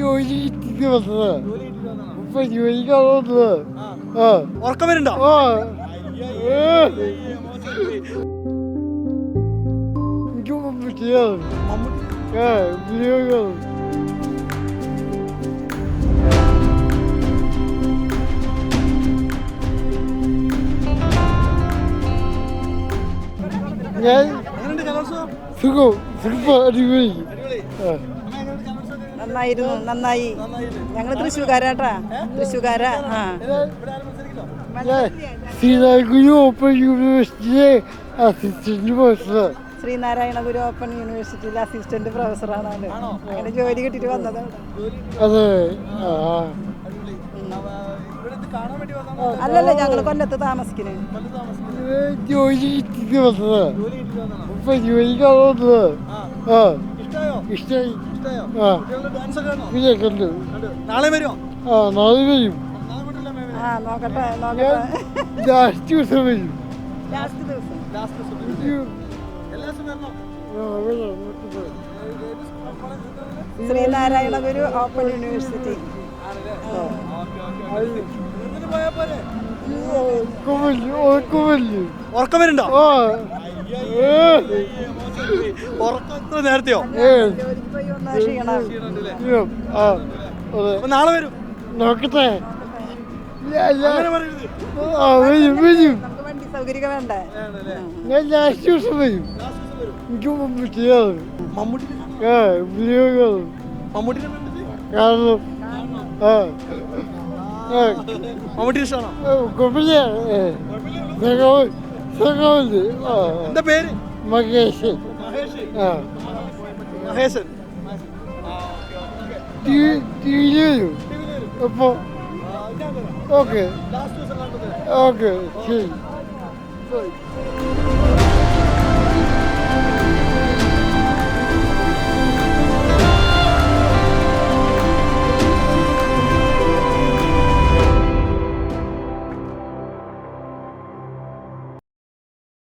ജോലി കിട്ടിയിട്ട് വന്നതാ? ഇപ്പൊ ജോലിക്കാണ് വന്നത് ആ. ഉറക്കം വരുന്നുണ്ടോ ആ. ഏ. എനിക്ക് മമ്മൂട്ടി ആ വിനിയോഗം ഞാൻ സുഖം സുഖം അടിപൊളി. ആ. നന്നായിരുന്നു നന്നായി. ഞങ്ങൾ തൃശ്ശൂർക്കാരാട്ടാ തൃശ്ശൂർക്കാരാ ആ. ശ്രീനാരായണ ഗുരു ഓപ്പൺ യൂണിവേഴ്സിറ്റിയിലെ അസിസ്റ്റന്റ് പ്രൊഫസറാണ് അങ്ങനെ ജോലി കിട്ടിട്ട് വന്നത് അതെ ആ അടിപൊളി അവ, കാണാൻ വേണ്ടി വന്നതാണോ. അല്ലല്ല ഞങ്ങൾ കൊല്ലത്ത് താമസിക്കുന്നത് ജോലി കിട്ടിയിട്ട് വന്നത്. ജോലി ജോലിക്കാണ് വന്നത്. ഇഷ്ടമായി ആ. കണ്ടു കണ്ടു. നാളെ വരുമോ ആ നാളെ വരും. ലാസ്റ്റ് ദിവസം വരും? Sreenarayana Guru open university. ഉറക്കം വരുന്നുണ്ടോ? ഉറക്കം നേരത്തെയോ. നാളെ വരും. നോക്കട്ടെ. മമ്മൂട്ടി ഇഷ്ടമാണോ? കുഴപ്പമില്ല എന്താ പേര്? മകേഷ് മഹേശൻ ടി ടി വരും അപ്പോൾ ഓക്കെ ലാസ്റ്റ് ദിവസം കണ്ടത് ഓക്കെ ശരി